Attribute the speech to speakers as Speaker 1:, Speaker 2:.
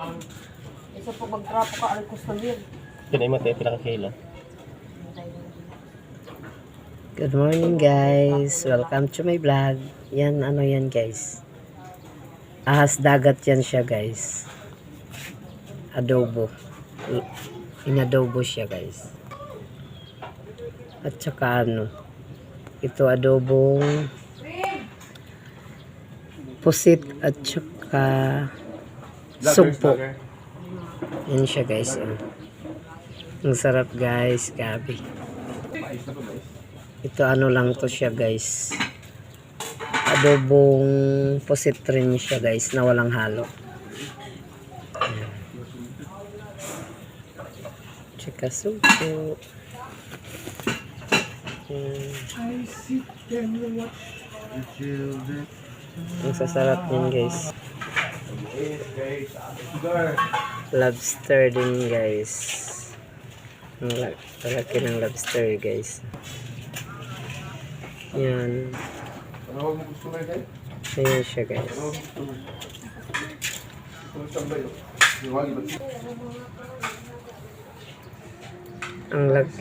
Speaker 1: Isa po magtrapo ka ang customer.
Speaker 2: Yun ay matay pinakakilo.
Speaker 3: Good morning guys. Welcome to my vlog. Yan ano yan guys. Ahas dagat yan siya guys. Adobo. Inadobo siya guys. At saka ano. Ito adobong pusit at saka sugpo. Yan siya guys. oh. Ang sarap guys. Gabi. Ito ano lang to siya guys. Adobong pusit rin siya guys na walang halo. Tsaka. Ayan. Ang sasarap niyan guys. Lobster din guys. Ang la- lalaki ng lobster guys. Yan. Ayan siya guys. Ang laki